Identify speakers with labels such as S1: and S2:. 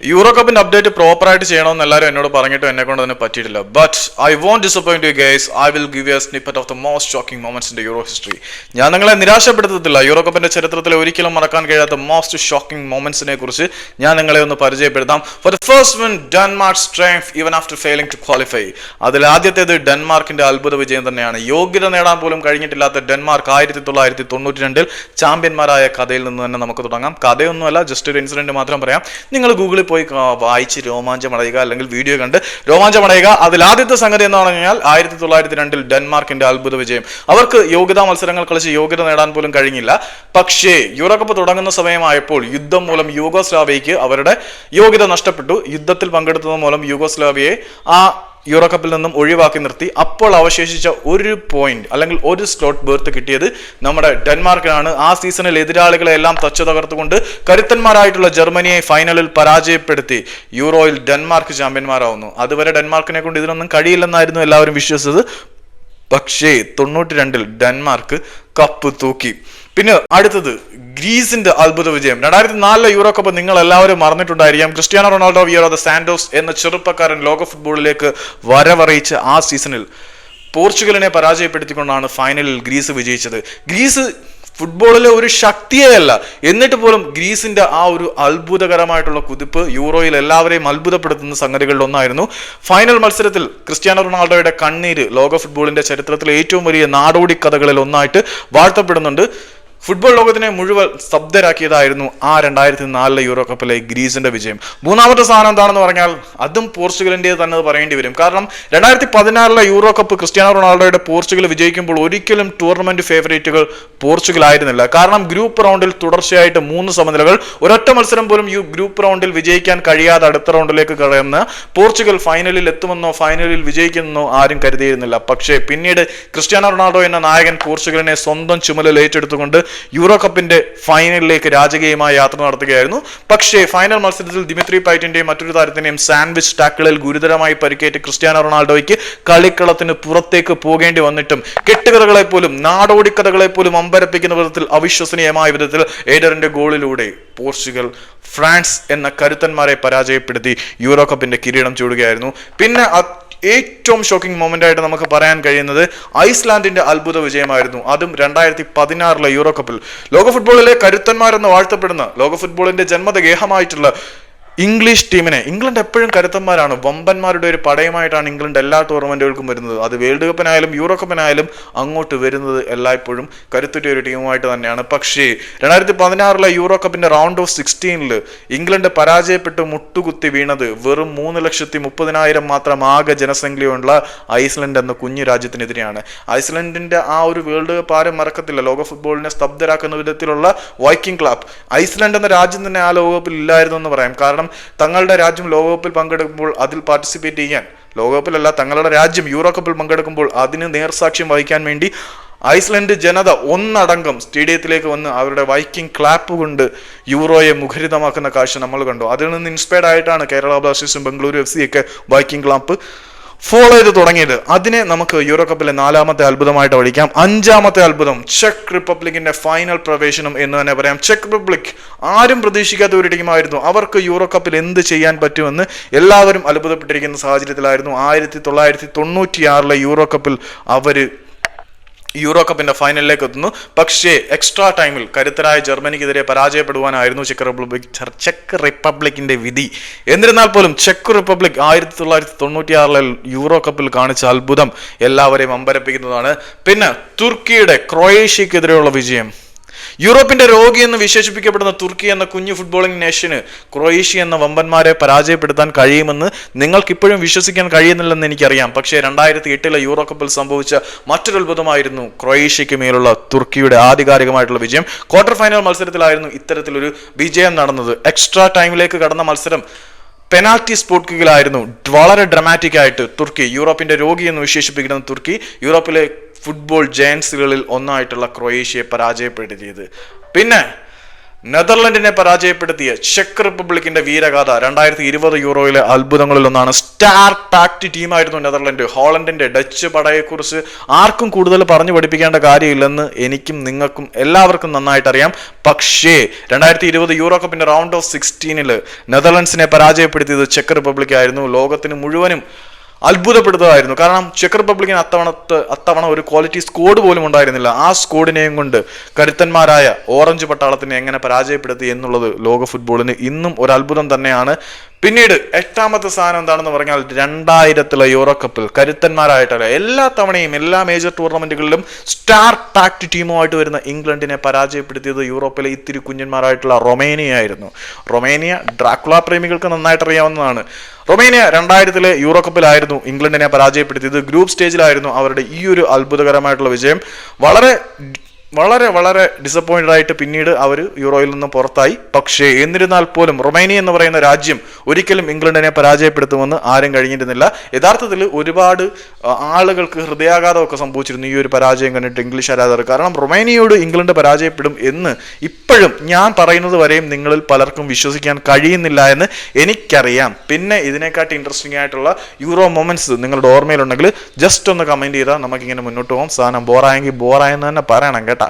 S1: Euro കപ്പിന്റെ update proper ആയിട്ട് ചെയ്യണമെന്ന് എല്ലാവരും എന്നോട് പറഞ്ഞിട്ട് എന്നെ കൊണ്ട് തന്നെ പറ്റിയിട്ടില്ല but I won't disappoint you guys I will give you snippet of the most shocking moments in euro history ഞാൻ നിങ്ങളെ നിരാശപ്പെടുത്തത്തില്ല. യൂറോ കപ്പിന്റെ ചരിത്രത്തിൽ ഒരിക്കലും മറക്കാൻ കഴിയാത്ത മോസ്റ്റ് ഷോക്കിംഗ് മൊമെന്റ്സിനെ കുറിച്ച് ഞാൻ നിങ്ങളെ ഒന്ന് പരിചയപ്പെടുത്താം. For the first win Denmark strength even after failing to qualify അതിൽ ആദ്യത്തേത് ഡെൻമാർക്കിന്റെ അത്ഭുത വിജയം തന്നെയാണ്. യോഗ്യത നേടാൻ പോലും കഴിഞ്ഞിട്ടില്ലാത്ത ഡെൻമാർക്ക് ആയിരത്തി തൊള്ളായിരത്തി തൊണ്ണൂറ്റി രണ്ടിൽ ചാമ്പ്യന്മാരായ കഥയിൽ നിന്ന് തന്നെ നമുക്ക് തുടങ്ങാം. കഥയൊന്നുമല്ല ജസ്റ്റ് ഒരു ഇൻസിഡന്റ് മാത്രം പറയാം. നിങ്ങൾ ഗൂഗിളിൽ പോയി വായിച്ച് രോമാഞ്ചമടയുക അല്ലെങ്കിൽ വീഡിയോ കണ്ട് രോമാഞ്ചമടയുക അതിൽ ആദ്യത്തെ സംഗതി എന്ന് പറഞ്ഞു കഴിഞ്ഞാൽ ആയിരത്തി തൊള്ളായിരത്തി രണ്ടിൽ ഡെൻമാർക്കിന്റെ അത്ഭുത വിജയം. അവർക്ക് യോഗ്യതാ മത്സരങ്ങൾ കളിച്ച് യോഗ്യത നേടാൻ പോലും കഴിഞ്ഞില്ല. പക്ഷേ യൂറോകപ്പ് തുടങ്ങുന്ന സമയമായപ്പോൾ യുദ്ധം മൂലം യൂഗോസ്ലാവിയയ്ക്ക് അവരുടെ യോഗ്യത നഷ്ടപ്പെട്ടു. യുദ്ധത്തിൽ പങ്കെടുത്തത് മൂലം യൂഗോസ്ലാവിയയെ ആ യൂറോ കപ്പിൽ നിന്നും ഒഴിവാക്കി നിർത്തി. അപ്പോൾ അവശേഷിച്ച ഒരു പോയിന്റ് അല്ലെങ്കിൽ ഒരു സ്ലോട്ട് ബേർത്ത് കിട്ടിയത് നമ്മുടെ ഡെൻമാർക്കിനാണ്. ആ സീസണിൽ എതിരാളികളെ എല്ലാം തച്ചു തകർത്തുകൊണ്ട് കരുത്തന്മാരായിട്ടുള്ള ജർമ്മനിയെ ഫൈനലിൽ പരാജയപ്പെടുത്തി. യൂറോയിൽ ഡെൻമാർക്ക് ചാമ്പ്യന്മാരാവുന്നു അതുവരെ ഡെൻമാർക്കിനെ കൊണ്ട് ഇതിനൊന്നും കഴിയില്ലെന്നായിരുന്നു എല്ലാവരും വിശ്വസിച്ചത്. പക്ഷേ തൊണ്ണൂറ്റി രണ്ടിൽ ഡെൻമാർക്ക് കപ്പ് തൂക്കി. പിന്നെ അടുത്തത് ഗ്രീസിന്റെ അത്ഭുത വിജയം. രണ്ടായിരത്തി നാലിലെ യൂറോ കപ്പ് നിങ്ങൾ എല്ലാവരും മറന്നിട്ടുണ്ടായിരിക്കാം. ക്രിസ്ത്യാനോ റൊണാൾഡോ വിയറോ ദ സാൻഡോസ് എന്ന ചെറുപ്പക്കാരൻ ലോക ഫുട്ബോളിലേക്ക് വരവറിയിച്ച ആ സീസണിൽ പോർച്ചുഗലിനെ പരാജയപ്പെടുത്തിക്കൊണ്ടാണ് ഫൈനലിൽ ഗ്രീസ് വിജയിച്ചത്. ഗ്രീസ് ഫുട്ബോളിലെ ഒരു ശക്തിയേ അല്ല എന്നിട്ട് പോലും ഗ്രീസിന്റെ ആ ഒരു അത്ഭുതകരമായിട്ടുള്ള കുതിപ്പ് യൂറോയിൽ എല്ലാവരെയും അത്ഭുതപ്പെടുത്തുന്ന സംഗതികളിൽ ഒന്നായിരുന്നു. ഫൈനൽ മത്സരത്തിൽ ക്രിസ്ത്യാനോ റൊണാൾഡോയുടെ കണ്ണീര് ലോക ഫുട്ബോളിന്റെ ചരിത്രത്തിലെ ഏറ്റവും വലിയ നാടോടി കഥകളിൽ ഒന്നായിട്ട് വാഴ്ത്തപ്പെടുന്നുണ്ട്. ഫുട്ബോൾ ലോകത്തിനെ മുഴുവൻ സ്തബ്ധരാക്കിയതായിരുന്നു ആ രണ്ടായിരത്തി നാലിലെ യൂറോ കപ്പിലെ ഗ്രീസിന്റെ വിജയം. മൂന്നാമത്തെ സ്ഥാനം എന്താണെന്ന് പറഞ്ഞാൽ അതും പോർച്ചുഗലിന്റെ തന്നെ പറയേണ്ടി വരും. കാരണം രണ്ടായിരത്തി പതിനാറിലെ യൂറോ കപ്പ് ക്രിസ്ത്യാനോ റൊണാൾഡോയുടെ പോർച്ചുഗൽ വിജയിക്കുമ്പോൾ ഒരിക്കലും ടൂർണമെന്റ് ഫേവറേറ്റുകൾ പോർച്ചുഗൽ ആയിരുന്നില്ല കാരണം ഗ്രൂപ്പ് റൗണ്ടിൽ തുടർച്ചയായിട്ട് മൂന്ന് സമനിലകൾ ഒരൊറ്റ മത്സരം പോലും ഈ ഗ്രൂപ്പ് റൗണ്ടിൽ വിജയിക്കാൻ കഴിയാതെ അടുത്ത റൗണ്ടിലേക്ക് കടന്ന് പോർച്ചുഗൽ ഫൈനലിൽ എത്തുമെന്നോ ഫൈനലിൽ വിജയിക്കുമെന്നോ ആരും കരുതിയിരുന്നില്ല. പക്ഷേ പിന്നീട് ക്രിസ്ത്യാനോ റൊണാൾഡോ എന്ന നായകൻ പോർച്ചുഗലിനെ സ്വന്തം ചുമലിൽ ഏറ്റെടുത്തുകൊണ്ട് യൂറോ കപ്പിന്റെ ഫൈനലിലേക്ക് രാജകീയമായ യാത്ര നടത്തുകയായിരുന്നു. പക്ഷേ ഫൈനൽ മത്സരത്തിൽ ദിമിത്രി പൈറ്റിന്റെയും മറ്റൊരു താരത്തിന്റെയും സാൻഡ്വിച്ച് ടാക്കിളിൽ ഗുരുതരമായി പരിക്കേറ്റ് ക്രിസ്ത്യാനോ റൊണാൾഡോയ്ക്ക് കളിക്കളത്തിന് പുറത്തേക്ക് പോകേണ്ടി വന്നിട്ടും കെട്ടുകഥകളെ പോലും നാടോടിക്കഥകളെ പോലും അമ്പരപ്പിക്കുന്ന വിധത്തിൽ അവിശ്വസനീയമായ വിധത്തിൽ ഏഡറിന്റെ ഗോളിലൂടെ പോർച്ചുഗൽ ഫ്രാൻസ് എന്ന കരുത്തന്മാരെ പരാജയപ്പെടുത്തി യൂറോ കപ്പിന്റെ കിരീടം ചൂടുകയായിരുന്നു. പിന്നെ ഏറ്റവും ഷോക്കിംഗ് മൊമെന്റ് ആയിട്ട് നമുക്ക് പറയാൻ കഴിയുന്നത് ഐസ്ലാൻഡിന്റെ അത്ഭുത വിജയമായിരുന്നു. അതും രണ്ടായിരത്തി പതിനാറിലെ യൂറോ കപ്പിൽ. ലോക ഫുട്ബോളിലെ കരുത്തന്മാരെന്ന് വാഴ്ത്തപ്പെടുന്ന ലോക ഫുട്ബോളിന്റെ ജന്മതഗേഹമായിട്ടുള്ള ഇംഗ്ലീഷ് ടീമിനെ. ഇംഗ്ലണ്ട് എപ്പോഴും കരുത്തന്മാരാണ്. വമ്പന്മാരുടെ ഒരു പടയമായിട്ടാണ് ഇംഗ്ലണ്ട് എല്ലാ ടൂർണമെന്റുകൾക്കും വരുന്നത്. അത് വേൾഡ് കപ്പിനായാലും യൂറോ കപ്പിനായാലും അങ്ങോട്ട് വരുന്നത് എല്ലായ്പ്പോഴും കരുത്തുറ്റ ഒരു ടീമുമായിട്ട് തന്നെയാണ്. പക്ഷേ രണ്ടായിരത്തി പതിനാറിലെ യൂറോ കപ്പിന്റെ റൗണ്ട് ഓഫ് സിക്സ്റ്റീനിൽ ഇംഗ്ലണ്ട് പരാജയപ്പെട്ട് മുട്ടുകുത്തി വീണത് വെറും മൂന്ന് ലക്ഷത്തി മുപ്പതിനായിരം മാത്രം ആകെ ജനസംഖ്യയുള്ള ഐസ്ലൻഡ് എന്ന കുഞ്ഞു രാജ്യത്തിനെതിരെയാണ്. ഐസ്ലൻഡിന്റെ ആ ഒരു വേൾഡ് കപ്പ് ആരും മറക്കത്തില്ല. ലോക ഫുട്ബോളിനെ സ്തബ്ധരാക്കുന്ന വിധത്തിലുള്ള വൈക്കിംഗ് ക്ലബ് ഐസ്ലൻഡ് എന്ന രാജ്യം തന്നെ ആ ലോകകപ്പിൽ ഇല്ലായിരുന്നു എന്ന് പറയാം. കാരണം തങ്ങളുടെ രാജ്യം ലോകകപ്പിൽ പങ്കെടുക്കുമ്പോൾ അതിൽ പാർട്ടിസിപ്പേറ്റ് ചെയ്യാൻ ലോകകപ്പിലല്ല തങ്ങളുടെ രാജ്യം യൂറോ കപ്പിൽ പങ്കെടുക്കുമ്പോൾ അതിന് നേർസാക്ഷ്യം വഹിക്കാൻ വേണ്ടി ഐസ്ലൻഡ് ജനത ഒന്നടങ്കം സ്റ്റേഡിയത്തിലേക്ക് വന്ന് അവരുടെ വൈക്കിംഗ് ക്ലാപ്പ് കൊണ്ട് യൂറോയെ മുഖരിതമാക്കുന്ന കാഴ്ച നമ്മൾ കണ്ടു. അതിൽ നിന്ന് ഇൻസ്പയർഡ് ആയിട്ടാണ് കേരള ബ്ലാസ്റ്റേഴ്സും ബംഗളൂരു എഫ് സി ഒക്കെ വൈക്കിംഗ് ക്ലാപ്പ് ഫോളോ ചെയ്ത് തുടങ്ങിയത്. അതിനെ നമുക്ക് യൂറോ കപ്പിലെ നാലാമത്തെ അത്ഭുതമായിട്ട് വിളിക്കാം. അഞ്ചാമത്തെ അത്ഭുതം ചെക്ക് റിപ്പബ്ലിക്കിന്റെ ഫൈനൽ പ്രവേശനം എന്ന് തന്നെ പറയാം. ചെക്ക് റിപ്പബ്ലിക് ആരും പ്രതീക്ഷിക്കാത്ത ഒരു ടീമായിരുന്നു. അവർക്ക് യൂറോ കപ്പിൽ എന്ത് ചെയ്യാൻ പറ്റുമെന്ന് എല്ലാവരും അത്ഭുതപ്പെട്ടിരിക്കുന്ന സാഹചര്യത്തിലായിരുന്നു. ആയിരത്തി തൊള്ളായിരത്തി തൊണ്ണൂറ്റിയാറിലെ യൂറോ കപ്പിൽ അവർ യൂറോ കപ്പിന്റെ ഫൈനലിലേക്ക് എത്തുന്നു. പക്ഷേ എക്സ്ട്രാ ടൈമിൽ കരുത്തരായ ജർമ്മനിക്കെതിരെ പരാജയപ്പെടുവാനായിരുന്നു ചെക്ക് റിപ്പബ്ലിക് ചെക്ക് റിപ്പബ്ലിക്കിന്റെ വിധി. എന്നിരുന്നാൽ പോലും ചെക്ക് റിപ്പബ്ലിക് ആയിരത്തി തൊള്ളായിരത്തി തൊണ്ണൂറ്റിയാറിലെ യൂറോ കപ്പിൽ കാണിച്ച അത്ഭുതം എല്ലാവരെയും അമ്പരപ്പിക്കുന്നതാണ്. പിന്നെ തുർക്കിയുടെ ക്രൊയേഷ്യക്കെതിരെയുള്ള വിജയം. യൂറോപ്പിന്റെ രോഗി എന്ന് വിശേഷിപ്പിക്കപ്പെടുന്ന തുർക്കി എന്ന കുഞ്ഞു ഫുട്ബോളിംഗ് നേഷന് ക്രൊയേഷ്യ എന്ന വമ്പന്മാരെ പരാജയപ്പെടുത്താൻ കഴിയുമെന്ന് നിങ്ങൾക്ക് ഇപ്പോഴും വിശ്വസിക്കാൻ കഴിയുന്നില്ലെന്ന് എനിക്കറിയാം. പക്ഷേ രണ്ടായിരത്തി എട്ടിലെ യൂറോ കപ്പിൽ സംഭവിച്ച മറ്റൊരു അത്ഭുതമായിരുന്നു ക്രൊയേഷ്യയ്ക്ക് മേലുള്ള തുർക്കിയുടെ ആധികാരികമായിട്ടുള്ള വിജയം. ക്വാർട്ടർ ഫൈനൽ മത്സരത്തിലായിരുന്നു ഇത്തരത്തിലൊരു വിജയം നടന്നത്. എക്സ്ട്രാ ടൈമിലേക്ക് കടന്ന മത്സരം പെനാൽറ്റി സ്പോട്ട് കിക്കിലായിരുന്നു വളരെ ഡ്രമാറ്റിക് ആയിട്ട് തുർക്കി യൂറോപ്പിന്റെ രോഗി എന്ന് വിശേഷിപ്പിക്കുന്ന തുർക്കി യൂറോപ്പിലെ ഫുട്ബോൾ ജയൻസുകളിൽ ഒന്നായിട്ടുള്ള ക്രൊയേഷ്യയെ പരാജയപ്പെടുത്തിയത്. പിന്നെ നെതർലൻഡിനെ പരാജയപ്പെടുത്തിയ ചെക്ക് റിപ്പബ്ലിക്കിന്റെ വീരഗാഥ രണ്ടായിരത്തി ഇരുപത് യൂറോയിലെ അത്ഭുതങ്ങളിൽ ഒന്നാണ് സ്റ്റാർ പാക്ട് ടീമായിരുന്നു നെതർലൻഡ്. ഹോളണ്ടിന്റെ ഡച്ച് പടയെക്കുറിച്ച് ആർക്കും കൂടുതൽ പറഞ്ഞു പഠിപ്പിക്കേണ്ട കാര്യമില്ലെന്ന് എനിക്കും നിങ്ങൾക്കും എല്ലാവർക്കും നന്നായിട്ട് അറിയാം പക്ഷേ രണ്ടായിരത്തി ഇരുപത് യൂറോ കപ്പിന്റെ റൗണ്ട് ഓഫ് സിക്സ്റ്റീനിൽ നെതർലൻഡ്സിനെ പരാജയപ്പെടുത്തിയത് ചെക്ക് റിപ്പബ്ലിക് ആയിരുന്നു ലോകത്തിന് മുഴുവനും അത്ഭുതപ്പെടുത്തുകയായിരുന്നു കാരണം ചെക്ക് റിപ്പബ്ലിക്കിന് അത്തവണത്ത് അത്തവണ ഒരു ക്വാളിറ്റി സ്കോഡ് പോലും ഉണ്ടായിരുന്നില്ല. ആ സ്കോഡിനെയും കൊണ്ട് കരുത്തന്മാരായ ഓറഞ്ച് പട്ടാളത്തിനെ എങ്ങനെ പരാജയപ്പെടുത്തി എന്നുള്ളത് ലോക ഫുട്ബോളിന് ഇന്നും ഒരു അത്ഭുതം തന്നെയാണ്. പിന്നീട് എട്ടാമത്തെ സ്ഥാനം എന്താണെന്ന് പറഞ്ഞാൽ രണ്ടായിരത്തിലെ യൂറോ കപ്പിൽ കരുത്തന്മാരായിട്ടല്ല എല്ലാ തവണയും എല്ലാ മേജർ ടൂർണമെന്റുകളിലും സ്റ്റാർ പാക്ട് ടീമുമായിട്ട് വരുന്ന ഇംഗ്ലണ്ടിനെ പരാജയപ്പെടുത്തിയത് യൂറോപ്പിലെ ഇത്തിരി കുഞ്ഞന്മാരായിട്ടുള്ള റൊമേനിയ ആയിരുന്നു റൊമേനിയ ഡ്രാക്കുള പ്രേമികൾക്ക് നന്നായിട്ട് അറിയാവുന്നതാണ് റൊമേനിയ രണ്ടായിരത്തിലെ യൂറോ കപ്പിലായിരുന്നു ഇംഗ്ലണ്ടിനെ പരാജയപ്പെടുത്തിയത്. ഗ്രൂപ്പ് സ്റ്റേജിലായിരുന്നു അവരുടെ ഈ ഒരു അത്ഭുതകരമായിട്ടുള്ള വിജയം. വളരെ വളരെ വളരെ ഡിസപ്പോയിന്റഡ് ആയിട്ട് പിന്നീട് അവർ യൂറോയിൽ നിന്നും പുറത്തായി. പക്ഷേ എന്നിരുന്നാൽ പോലും റൊമേനിയ എന്ന് പറയുന്ന രാജ്യം ഒരിക്കലും ഇംഗ്ലണ്ടിനെ പരാജയപ്പെടുത്തുമെന്ന് ആരും കഴിഞ്ഞിരുന്നില്ല. യഥാർത്ഥത്തിൽ ഒരുപാട് ആളുകൾക്ക് ഹൃദയാഘാതമൊക്കെ സംഭവിച്ചിരുന്നു ഈ ഒരു പരാജയം കണ്ടിട്ട് ഇംഗ്ലീഷ് ആരാധകർ. കാരണം റൊമേനിയയോട് ഇംഗ്ലണ്ട് പരാജയപ്പെടും എന്ന് ഇപ്പോഴും ഞാൻ പറയുന്നത് വരെയും നിങ്ങളിൽ പലർക്കും വിശ്വസിക്കാൻ കഴിയുന്നില്ല എന്ന് എനിക്കറിയാം. പിന്നെ ഇതിനെക്കാട്ടി ഇൻട്രസ്റ്റിംഗ് ആയിട്ടുള്ള യൂറോ മൊമെന്റ്സ് നിങ്ങളുടെ ഓർമ്മയിലുണ്ടെങ്കിൽ ജസ്റ്റ് ഒന്ന് കമന്റ് ചെയ്താൽ നമുക്കിങ്ങനെ മുന്നോട്ട് പോകാം. സാധനം ബോറായെങ്കിൽ ബോറായെന്ന് തന്നെ പറയണം കേട്ടാ.